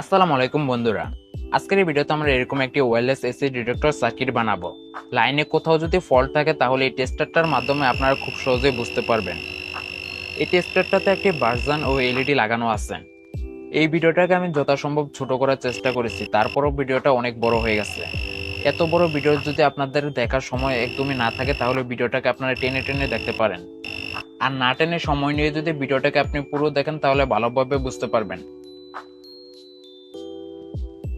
আসসালামু আলাইকুম বন্ধুরা। আজকের এই ভিডিওতে আমরা এরকম একটি ওয়্যারলেস এসি ডিটেক্টর সার্কিট বানাবো। লাইনে কোথাও যদি ফল্ট থাকে তাহলে এই টেস্টারটার মাধ্যমে আপনারা খুব সহজেই বুঝতে পারবেন। এই টেস্টারটাতে একটি ভার্সন ও এলইডি লাগানো আছে। এই ভিডিওটাকে আমি যথাসম্ভব ছোট করার চেষ্টা করেছি, তারপরও ভিডিওটা অনেক বড় হয়ে গেছে। এত বড় ভিডিও যদি আপনাদের দেখার সময় একদমই না থাকে, তাহলে ভিডিওটাকে আপনারা টেনে টেনে দেখতে পারেন। আর না টেনে সময় নিয়ে যদি ভিডিওটাকে আপনি পুরো দেখেন, তাহলে ভালোভাবে বুঝতে পারবেন।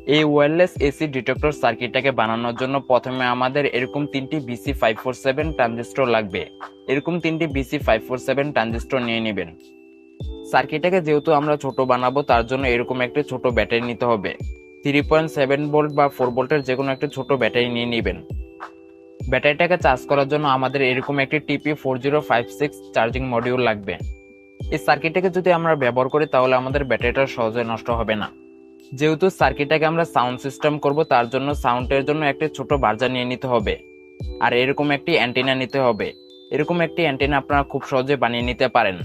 এই ওয়্যারলেস এসি ডিটেক্টর সার্কিটটাকে বানানোর জন্য প্রথমে আমাদের এরকম তিনটি BC five four seven transistor লাগবে। এরকম তিনটি BC five four seven transistor নিয়ে নেবেন। সার্কিটটাকে যেহেতু আমরা ছোট বানাবো, তার জন্য এরকম একটি ছোট ব্যাটারি নিতে হবে। থ্রি পয়েন্ট সেভেন ভোল্ট বা ফোর ভোল্টের যে কোনো একটি ছোট ব্যাটারি নিয়ে নেবেন। ব্যাটারিটাকে চার্জ করার জন্য আমাদের এরকম একটি TP four zero five six charging module লাগবে। এই সার্কিটটাকে যদি আমরা ব্যবহার করি, তাহলে আমাদের ব্যাটারিটা সহজে নষ্ট হবে না। যেহেতু সার্কিটটাকে আমরা সাউন্ড সিস্টেম করব, তার জন্য সাউন্ডের জন্য একটি ছোট বার্জা নিয়ে নিতে হবে। আর এরকম একটি অ্যান্টেনা নিতে হবে। এরকম একটি অ্যান্টেনা আপনারা খুব সহজে বানিয়ে নিতে পারেন।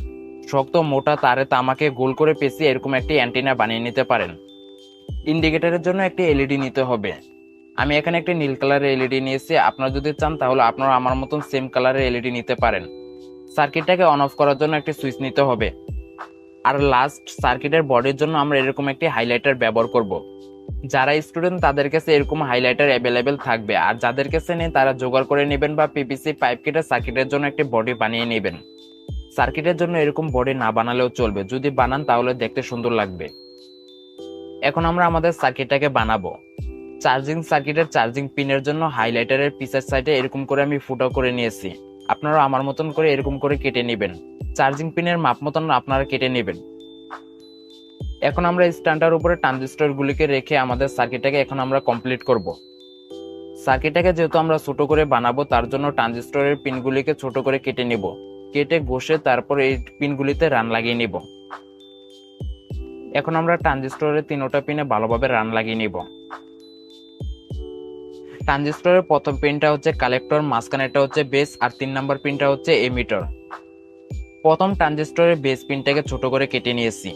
শক্ত, মোটা তারে তামাকে গোল করে পেঁচিয়ে এরকম একটি অ্যান্টেনা বানিয়ে নিতে পারেন। ইন্ডিকেটরের জন্য একটি এলইডি নিতে হবে। আমি এখানে একটি নীল কালারের এলইডি নিয়েছি। আপনারা যদি চান, তাহলে আপনারা আমার মতন সেম কালারের এলইডি নিতে পারেন। সার্কিটটাকে অন অফ করার জন্য একটি সুইচ নিতে হবে। আর লাস্ট সার্কিটের বডির জন্য আমরা এরকম একটি হাইলাইটার ব্যবহার করব। যারা স্টুডেন্ট তাদের কাছে এরকম হাইলাইটার অ্যাভেলেবেল থাকবে। আর যাদের কাছে নেই, তারা জোগাড় করে নেবেন বা পিপিসি পাইপ কেটে সার্কিটের জন্য একটি বডি বানিয়ে নেবেন। সার্কিটের জন্য এরকম বডি না বানালেও চলবে। যদি বানান, তাহলে দেখতে সুন্দর লাগবে। এখন আমরা আমাদের সার্কিটটাকে বানাবো। চার্জিং সার্কিটের চার্জিং পিনের জন্য হাইলাইটারের পিসের সাইডে এরকম করে আমি ফুটো করে নিয়েছি। আপনারা আমার মতন করে এরকম করে কেটে নেবেন। চার্জিং পিনের মাপ মতন আপনারা কেটে নেবেন। এখন আমরা স্ট্যান্ডার উপরে ট্রানজিস্টর গুলিকে রেখে আমাদের সার্কিটটাকে এখন আমরা কমপ্লিট করব। সার্কিটটাকে যেহেতু আমরা ছোট করে বানাবো, তার জন্য ট্রানজিস্টরের পিনগুলিকে ছোট করে কেটে নিব। কেটে ঘষে তারপর এই পিনগুলিতে রান লাগিয়ে নিব। এখন আমরা ট্রানজিস্টরের তিনোটা পিনে ভালোভাবে রান লাগিয়ে নিব। ট্রানজিস্টরের প্রথম পিনটা হচ্ছে কালেক্টর মাঝখানেটা হচ্ছে বেস, আর তিন নম্বর পিনটা হচ্ছে এমিটার। প্রথম ট্রানজিস্টরের বেস পিনটাকে ছোট করে কেটে নিয়েছি।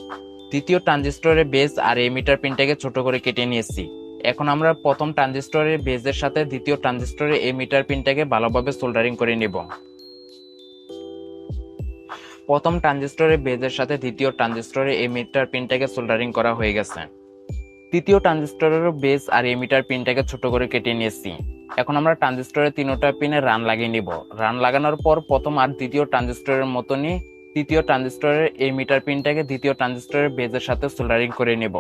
দ্বিতীয় ট্রানজিস্টরের বেস আর এমিটার পিনটাকে ছোট করে কেটে নিয়েছি। এখন আমরা প্রথম ট্রানজিস্টরের বেজের সাথে দ্বিতীয় ট্রানজিস্টরের এমিটার পিনটাকে ভালোভাবে সোল্ডারিং করে নেব। প্রথম ট্রানজিস্টরের বেজের সাথে দ্বিতীয় ট্রানজিস্টরের এমিটার পিনটাকে সোল্ডারিং করা হয়ে গেছে। তৃতীয় ট্রানজিস্টরের বেস আর এমিটার পিনটাকে ছোট করে কেটে নিয়েছি। এখন আমরা ট্রানজিস্টরের তিনোটা পিনে রান লাগিয়ে নিব। রান লাগানোর পর প্রথম আর দ্বিতীয় ট্রানজিস্টরের মতনই তৃতীয় ট্রানজিস্টরের এই মিটার পিনটাকে দ্বিতীয় ট্রানজিস্টরের বেজের সাথে সোল্ডারিং করে নেব।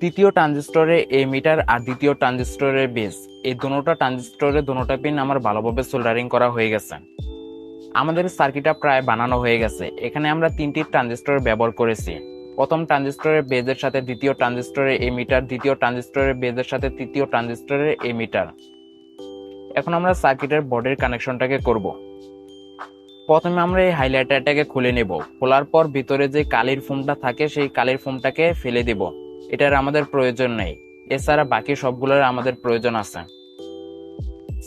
তৃতীয় ট্রানজিস্টরে এই মিটার আর দ্বিতীয় ট্রানজিস্টরের বেজ এই দুটোটা ট্রানজিস্টরের দুটোটা পিন আমার ভালোভাবে সোল্ডারিং করা হয়ে গেছে। আমাদের সার্কিটটা প্রায় বানানো হয়ে গেছে। এখানে আমরা তিনটি ট্রানজিস্টর ব্যবহার করেছি। প্রথম ট্রানজিস্টরের বেজের সাথে দ্বিতীয় ট্রানজিস্টরের এমিটার দ্বিতীয় ট্রানজিস্টরের বেজের সাথে তৃতীয় ট্রানজিস্টরের এমিটার এখন আমরা সার্কিটের বডির কানেকশনটাকে করব। প্রথমে আমরা এই হাইলাইটারটাকে খুলে নেব। খোলার পর ভিতরে যে কালির ফোমটা থাকে, সেই কালির ফোমটাকে ফেলে দিব। এটার আমাদের প্রয়োজন নেই। এছাড়া বাকি সবগুলোর আমাদের প্রয়োজন আছে।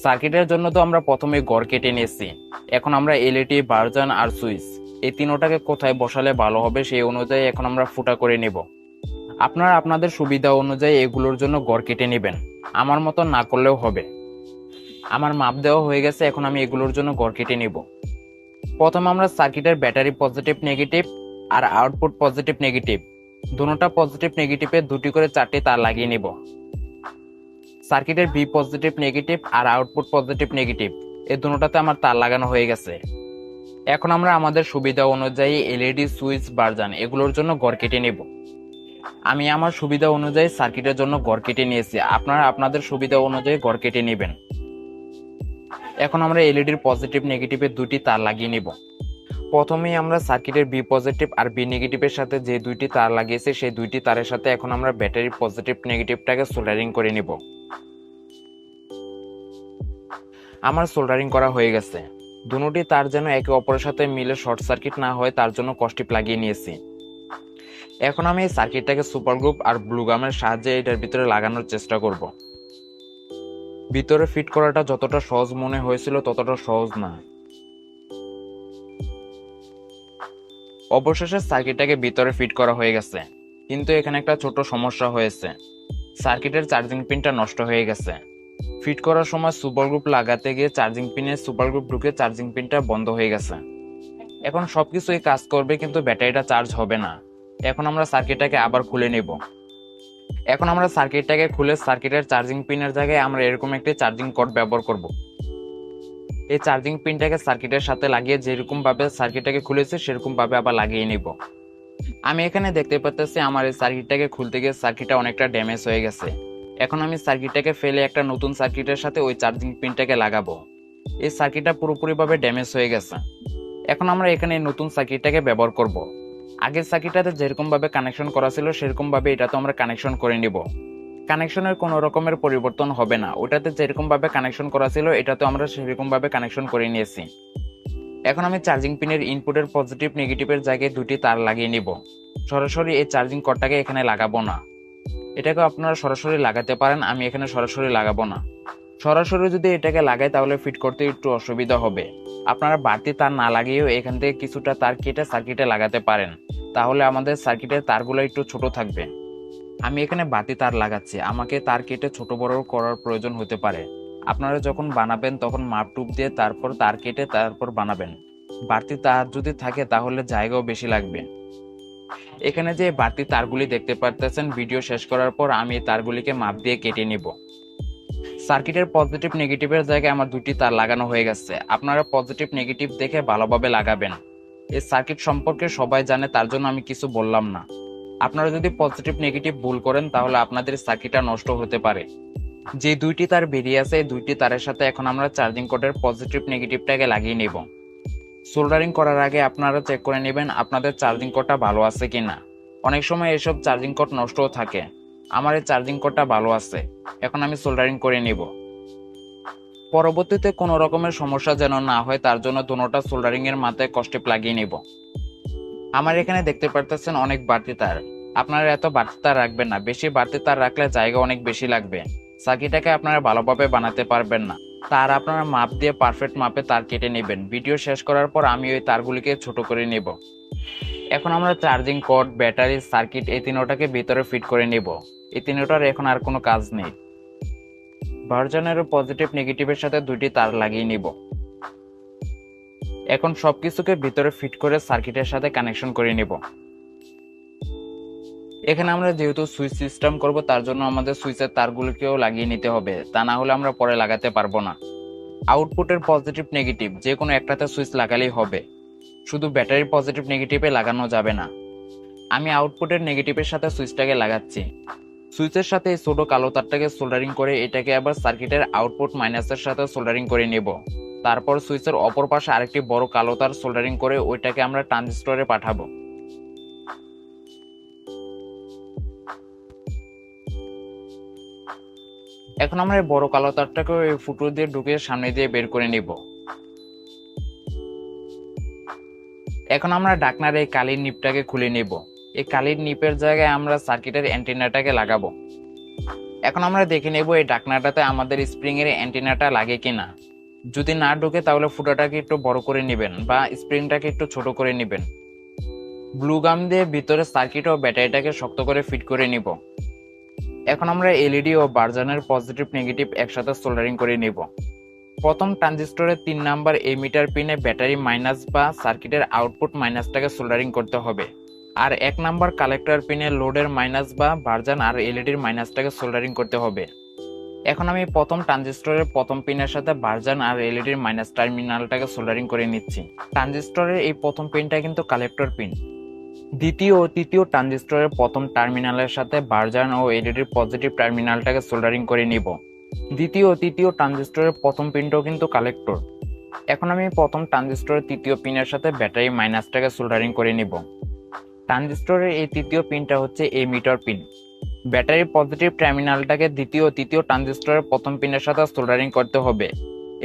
সার্কিটের জন্য তো আমরা প্রথমে গড় কেটে নিয়েছি। এখন আমরা এলইডি বার্জন আর সুইচ এই তিনোটাকে কোথায় বসালে ভালো হবে সেই অনুযায়ী এখন আমরা ফুটা করে নেব। আপনারা আপনাদের সুবিধা অনুযায়ী এগুলোর জন্য গড় কেটে নেবেন। আমার মতো না করলেও হবে। আমার মাপ দেওয়া হয়ে গেছে, এখন আমি এগুলোর জন্য গড় কেটে নেব। প্রথম আমরা সার্কিটের ব্যাটারি পজিটিভ, নেগেটিভ আর আউটপুট পজিটিভ, নেগেটিভ। দুটোটা পজিটিভ, নেগেটিভে দুটি করে চারটি তার লাগিয়ে নেব। সার্কিটের বি পজিটিভ, নেগেটিভ আর আউটপুট পজিটিভ, নেগেটিভ। এই দুটোটাতে আমার তার লাগানো হয়ে গেছে। এখন আমরা আমাদের সুবিধা অনুযায়ী এলইডি, সুইচ, বারজান এগুলোর জন্য গড় কেটে নেব। আমি আমার সুবিধা অনুযায়ী সার্কিটের জন্য গড় কেটে নিয়েছি। আপনারা আপনাদের সুবিধা অনুযায়ী গড় কেটে নেবেন। এখন আমরা এলইডির পজিটিভ নেগেটিভের দুটি তার লাগিয়ে নেব। প্রথমেই আমরা সার্কিটের বি পজিটিভ আর বি নেগেটিভের সাথে যে দুইটি তার লাগিয়েছি, সেই দুইটি তারের সাথে এখন আমরা ব্যাটারির পজিটিভ, নেগেটিভটাকে সোল্ডারিং করে নেব। আমার সোল্ডারিং করা হয়ে গেছে। দুটি তার যেন একে অপরের সাথে মিলে শর্ট সার্কিট না হয়, তার জন্য কষ্টিপ লাগিয়ে নিয়েছি। এখন আমি এই সার্কিটটাকে সুপার গ্রুপ আর ব্লু গামের সাহায্যে এটার ভিতরে লাগানোর চেষ্টা করব। ভিতরে ফিট করাটা যতটা সহজ মনে হয়েছিল ততটা সহজ না। অবশেষে সার্কিটটাকে ভিতরে ফিট করা হয়ে গেছে, কিন্তু এখানে একটা ছোট সমস্যা হয়েছে। সার্কিটের চার্জিং পিনটা নষ্ট হয়ে গেছে। ফিট করার সময় সুপার গ্রুপ লাগাতে গিয়ে চার্জিং পিনে সুপার গ্রুপ ঢুকে চার্জিং পিনটা বন্ধ হয়ে গেছে। এখন সব কিছুই কাজ করবে কিন্তু ব্যাটারিটা চার্জ হবে না। এখন আমরা সার্কিটটাকে আবার খুলে নেব। এখন আমরা সার্কিটটাকে খুলে সার্কিটের চার্জিং পিনের জায়গায় আমরা এরকম একটি চার্জিং কর্ড ব্যবহার করব। এই চার্জিং পিনটাকে সার্কিটের সাথে লাগিয়ে যেরকম ভাবে সার্কিটটাকে খুলেছে সেরকম ভাবে আবার লাগিয়ে নিব। আমি এখানে দেখতে পাচ্ছি আমার এই সার্কিটটাকে খুলতে গিয়ে সার্কিটটা অনেকটা ড্যামেজ হয়ে গেছে। এখন আমি সার্কিটটাকে ফেলে একটা নতুন সার্কিটের সাথে ওই চার্জিং পিনটাকে লাগাবো। এই সার্কিটটা পুরোপুরিভাবে ড্যামেজ হয়ে গেছে। এখন আমরা এখানে নতুন সার্কিটটাকে ব্যবহার করব। আগের সার্কিটটাতে যেরকম ভাবে কানেকশন করা ছিল, সেরকমভাবে এটা তো আমরা কানেকশন করে নিব। কানেকশনের কোনো রকমের পরিবর্তন হবে না। ওটাতে যেরকমভাবে কানেকশন করা ছিল, এটা তো আমরা সেরকমভাবে কানেকশন করে নিয়েছি। এখন আমি চার্জিং পিনের ইনপুটের পজিটিভ নেগেটিভের জায়গায় দুটি তার লাগিয়ে নিব। সরাসরি এই চার্জিং কর্ডটাকে এখানে লাগাবো না। এটাকে আপনারা সরাসরি লাগাতে পারেন, আমি এখানে সরাসরি লাগাবো না। সরাসরি যদি এটাকে লাগাই, তাহলে ফিট করতে একটু অসুবিধা হবে। আপনারা বাড়তি তার না লাগিয়েও এখান থেকে কিছুটা তার কেটে সার্কিটে লাগাতে পারেন। তাহলে আমাদের সার্কিটের তারগুলো একটু ছোট থাকবে। আমি এখানে বাতি তার লাগাচ্ছি, আমাকে তার কেটে ছোট বড় করার প্রয়োজন হতে পারে। আপনারা যখন বানাবেন, তখন মাপ টুপ দিয়ে তারপর তার কেটে তারপর বানাবেন। বাড়তি তার যদি থাকে, তাহলে জায়গাও বেশি লাগবে। এখানে যে বাড়তি তারগুলি দেখতে পারতেছেন, ভিডিও শেষ করার পর আমি এই তারগুলিকে মাপ দিয়ে কেটে নিব। সার্কিটের পজিটিভ, নেগেটিভের জায়গায় আমার দুটি তার লাগানো হয়ে গেছে। আপনারা পজিটিভ, নেগেটিভ দেখে ভালোভাবে লাগাবেন। এই সার্কিট সম্পর্কে সবাই জানে, তার জন্য আমি কিছু বললাম না। আপনারা যদি পজিটিভ, নেগেটিভ ভুল করেন, তাহলে আপনাদের সার্কিটটা নষ্ট হতে পারে। যে দুইটি তার বেরিয়ে আছে, এই দুইটি তারের সাথে এখন আমরা চার্জিং কোডের পজিটিভ, নেগেটিভটাকে লাগিয়ে নেব। সোল্ডারিং করার আগে আপনারা চেক করে নেবেন আপনাদের চার্জিং কোডটা ভালো আছে কিনা। অনেক সময় এসব চার্জিং কোড নষ্টও থাকে। আমার এই চার্জিং কোডটা ভালো আছে। এখন আমি সোল্ডারিং করে নিব। পরবর্তীতে কোনো রকমের সমস্যা যেন না হয়, তার জন্য দোনোটা সোল্ডারিং এর মাথায় কষ্টে লাগিয়ে নিব। আমার এখানে দেখতে পারতেছেন অনেক বাড়তি তার। আপনারা এত বাড়তি তার রাখবেন না। বেশি বাড়তি তার রাখলে জায়গা অনেক বেশি লাগবে। সার্কিটাকে আপনারা ভালোভাবে বানাতে পারবেন না। তার আপনারা মাপ দিয়ে পারফেক্ট মাপে তার কেটে নেবেন। ভিডিও শেষ করার পর আমি ওই তারগুলিকে ছোট করে নেব। এখন আমরা চার্জিং কর্ড ব্যাটারি সার্কিট এই তিনোটাকে ভিতরে ফিট করে নেব। এই তিনোটার এখন আর কোনো কাজ নেই। ভার্জনের পজিটিভ নেগেটিভের সাথে দুটি তার লাগিয়ে নিব। এখন সবকিছুকে ভিতরে ফিট করে সার্কিটের সাথে কানেকশন করে নেব। এখানে আমরা যেহেতু সুইচ সিস্টেম করব, তার জন্য আমাদের সুইচের তারগুলোকেও লাগিয়ে নিতে হবে। তা না হলে আমরা পরে লাগাতে পারব না। আউটপুটের পজিটিভ নেগেটিভ যে কোনো একটাতে সুইচ লাগালেই হবে। শুধু ব্যাটারির পজিটিভ নেগেটিভে লাগানো যাবে না। আমি আউটপুটের নেগেটিভের সাথে সুইচটাকে লাগাচ্ছি। সুইচের সাথে এই ছোট কালো তারটাকে সোল্ডারিং করে এটাকে আবার সার্কিটের আউটপুট মাইনাসের সাথে সোল্ডারিং করে নেব। তারপর সুইচের অপর পাশে আরেকটি বড় কালো তার সোল্ডারিং করে ওইটাকে আমরা ট্রানজিস্টরে পাঠাবো। এখন আমরা এই বড় কালো তারটাকে ওই ফুটো দিয়ে ঢুকে সামনে দিয়ে বের করে নিব। এখন আমরা ডাকনার এই কালির নিপটাকে খুলে নিব। এই কালির নিপের জায়গায় আমরা সার্কিটের অ্যান্টেনাটাকে লাগাবো। এখন আমরা দেখে নেব এই ডাকনাটাতে আমাদের স্প্রিং এর অ্যান্টেনাটা লাগে কিনা। যদি না ঢোকে তাহলে ফুটাটাকে একটু বড় করে নেবেন বা স্প্রিংটাকে একটু ছোট করে নেবেন। ব্লু গাম দিয়ে ভিতরে সার্কিট ও ব্যাটারিটাকে শক্ত করে ফিট করে নিব। এখন আমরা এলইডি ও বার্জানের পজিটিভ নেগেটিভ একসাথে সোল্ডারিং করে নিব। প্রথম ট্রানজিস্টরের তিন নাম্বার এমিটার পিনে ব্যাটারি মাইনাস বা সার্কিটের আউটপুট মাইনাসটাকে সোল্ডারিং করতে হবে। আর এক নাম্বার কালেক্টর পিনে লোডের মাইনাস বা ভার্জান আর এলইডির মাইনাসটাকে সোল্ডারিং করতে হবে। এখন আমি প্রথম ট্রানজিস্টরের প্রথম পিনের সাথে ভার্জান আর এলইডির মাইনাস টার্মিনালটাকে সোল্ডারিং করে নিচ্ছি। ট্রানজিস্টরের এই প্রথম পিনটা কিন্তু কালেক্টর পিন দ্বিতীয় ও তৃতীয় ট্রানজিস্টরের প্রথম টার্মিনালের সাথে ভার্জান ও এলইডির পজিটিভ টার্মিনালটাকে সোল্ডারিং করে নিব। দ্বিতীয় ও তৃতীয় ট্রানজিস্টরের প্রথম পিনটাও কিন্তু কালেক্টর। এখন আমি প্রথম ট্রানজিস্টরের তৃতীয় পিনের সাথে ব্যাটারি মাইনাসটাকে সোল্ডারিং করে নিব। ট্রানজিস্টরের এই তৃতীয় পিনটা হচ্ছে এমিটার পিন। ব্যাটারির পজিটিভ টার্মিনালটাকে দ্বিতীয় ও তৃতীয় ট্রানজিস্টরের প্রথম পিনের সাথে সোল্ডারিং করতে হবে।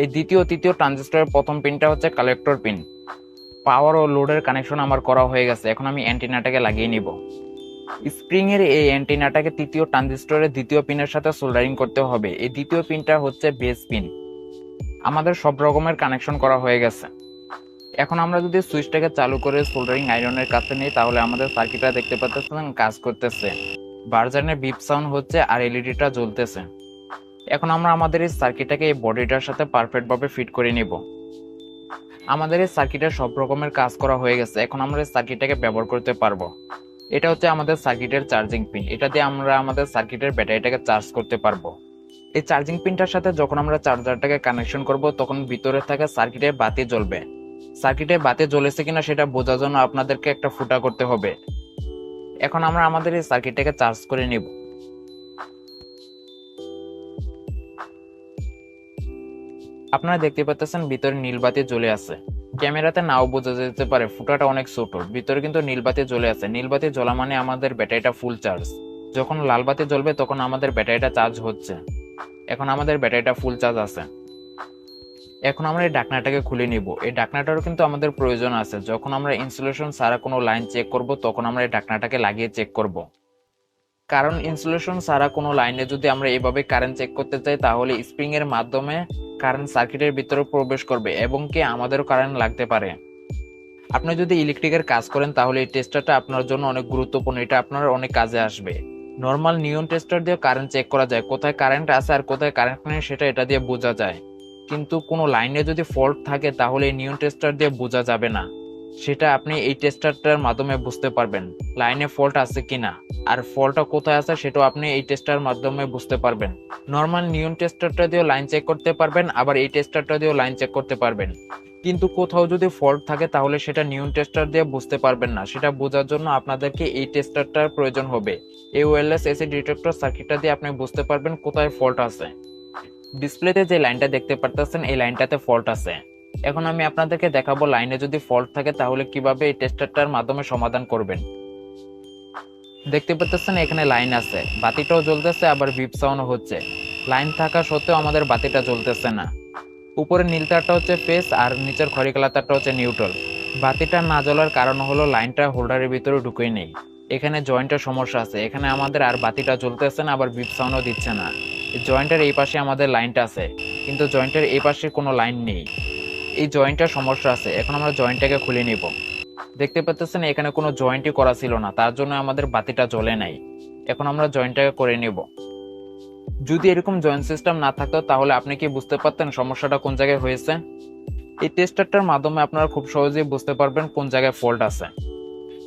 এই দ্বিতীয় তৃতীয় ট্রানজিস্টরের প্রথম পিনটা হচ্ছে কালেক্টর পিন। পাওয়ার ও লোডের কানেকশন আমার করা হয়ে গেছে। এখন আমি অ্যান্টিনাটাকে লাগিয়ে নিব। স্প্রিং এর এই অ্যান্টিনাটাকে তৃতীয় ট্রানজিস্টরের দ্বিতীয় পিনের সাথে সোল্ডারিং করতে হবে। এই দ্বিতীয় পিনটা হচ্ছে বেস পিন আমাদের সব রকমের কানেকশন করা হয়ে গেছে। এখন আমরা যদি সুইচটাকে চালু করে সোল্ডারিং আয়রনের কাছে নিই, তাহলে আমাদের সার্কিটটা দেখতে পাচ্ছেন কাজ করতেছে। বার্জানের বিপ সাউন্ড হচ্ছে আর এলইডিটা জ্বলতেছে। এখন আমরা আমাদের এই সার্কিটটাকে এই বডিটার সাথে পারফেক্টভাবে ফিট করে নিব। আমাদের এই সার্কিটের সব রকমের কাজ করা হয়ে গেছে। এখন আমরা এই সার্কিটটাকে ব্যবহার করতে পারব। এটা হচ্ছে আমাদের সার্কিটের চার্জিং পিন এটা দিয়ে আমরা আমাদের সার্কিটের ব্যাটারিটাকে চার্জ করতে পারব। এই চার্জিং পিনটার সাথে যখন আমরা চার্জারটাকে কানেকশন করব, তখন ভিতরে থাকা সার্কিটের বাতি জ্বলবে। সার্কিটে বাতি জ্বলেছে কিনা সেটা বোঝার জন্য আপনাদেরকে একটা ফুটা করতে হবে। এখন আমরা আমাদের এই সার্কিটটাকে চার্জ করে নিব। আপনারা দেখতে পাচ্ছেন ভিতরে নীলবাতি জ্বলে আছে। ক্যামেরাতে নাও বোঝা যেতে পারে ফুটাটা অনেক ছোট, ভিতরে কিন্তু নীলবাতি জ্বলে আছে। নীলবাতি জ্বলা মানে আমাদের ব্যাটারিটা ফুল চার্জ যখন লাল বাতি জ্বলবে তখন আমাদের ব্যাটারিটা চার্জ হচ্ছে। এখন আমাদের ব্যাটারিটা ফুল চার্জ আছে। এখন আমরা এই ডাকনাটাকে খুলে নিব। এই ডাকনাটারও কিন্তু আমাদের প্রয়োজন আছে। যখন আমরা ইনসুলেশন ছাড়া কোনো লাইন চেক করব, তখন আমরা এই ডাকনাটাকে লাগিয়ে চেক করব। কারণ ইনসুলেশন ছাড়া কোনো লাইনে যদি আমরা এভাবে কারেন্ট চেক করতে চাই, তাহলে স্প্রিং এর মাধ্যমে কারেন্ট সার্কিটের ভিতরে প্রবেশ করবে এবং কি আমাদেরও কারেন্ট লাগতে পারে। আপনি যদি ইলেকট্রিকের কাজ করেন, তাহলে এই টেস্টারটা আপনার জন্য অনেক গুরুত্বপূর্ণ। এটা আপনার অনেক কাজে আসবে। নর্মাল নিয়ন টেস্টার দিয়ে কারেন্ট চেক করা যায়, কোথায় কারেন্ট আছে আর কোথায় কারেন্ট নেই, সেটা এটা দিয়ে বোঝা যায়। কিন্তু কোনো লাইনে যদি ফল্ট থাকে, তাহলে এই নিয়ন টেস্টার দিয়ে বোঝা যাবে না। সেটা আপনি এই টেস্টারটার মাধ্যমে বুঝতে পারবেন লাইনে ফল্ট আছে কিনা, আর ফল্টটা কোথায় আছে সেটাও আপনি এই টেস্টার মাধ্যমে বুঝতে পারবেন। নর্মাল নিয়ন টেস্টারটা দিয়েও লাইন চেক করতে পারবেন, আবার এই টেস্টারটা দিয়েও লাইন চেক করতে পারবেন। কিন্তু কোথাও যদি ফল্ট থাকে তাহলে সেটা নিয়ন টেস্টার দিয়ে বুঝতে পারবেন না, সেটা বোঝার জন্য আপনাদেরকে এই টেস্টারটার প্রয়োজন হবে। এই ওয়েলএস এসি ডিটেক্টর সার্কিটটা দিয়ে আপনি বুঝতে পারবেন কোথায় ফল্ট আছে। ডিসপ্লেতে যে লাইনটা দেখতে পারতেছেন, এই লাইনটাতে ফল্ট আছে। এখন আমি আপনাদেরকে দেখাবো লাইনে যদি ফল্ট থাকে, তাহলে কীভাবে এই টেস্টারটার মাধ্যমে সমাধান করবেন। দেখতে পাচ্ছেন এখানে লাইন আছে। বাতিটাও জ্বলতেছে, আবার বিপ সাউন্ড হচ্ছে। লাইন থাকা সত্ত্বেও আমাদের বাতিটা জ্বলতেছে না। উপরে নীল তারটা হচ্ছে ফেস আর নিচের খড়ি তারটা হচ্ছে নিউট্রাল বাতিটা না জ্বলার কারণ হলো লাইনটা হোল্ডারের ভিতরে ঢুকেই নেই। এখানে জয়েন্টের সমস্যা আছে। এখানে আমাদের আর বাতিটা জ্বলতেছে না, আবার বিপ সাউন্ডও দিচ্ছে না। জয়েন্টের এই পাশে আমাদের লাইনটা আছে। কিন্তু জয়েন্টের এই পাশে কোনো লাইন নেই। এই জয়েন্টের সমস্যা আছে, এখন আমরা জয়েন্টটাকে খুলে নিব। দেখতে পাচ্ছেন এখানে কোনো জয়েন্টই করা ছিল না, তার জন্য আমাদের বাতিটা জ্বলে নাই। এখন আমরা জয়েন্টটাকে করে নিব। যদি এরকম জয়েন্ট সিস্টেম না থাকতো, তাহলে আপনি কি বুঝতে পারতেন সমস্যাটা কোন জায়গায় হয়েছে? এই টেস্টারটার মাধ্যমে আপনারা খুব সহজেই বুঝতে পারবেন কোন জায়গায় ফল্ট আছে।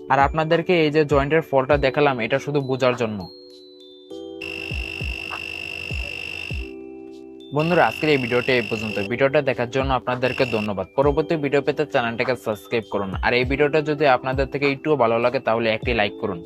আর আপনাদেরকে এই যে জয়েন্টের ফল্টটা দেখালাম, এটা শুধু বোঝার জন্য। বন্ধুরা, আজকের এই ভিডিওটা এই পর্যন্ত। ভিডিওটা দেখার জন্য আপনাদেরকে ধন্যবাদ। পরবর্তী ভিডিও পেতে চ্যানেলটাকে সাবস্ক্রাইব করুন। আর এই ভিডিওটা যদি আপনাদের থেকে একটুও ভালো লাগে, তাহলে একটি লাইক করুন।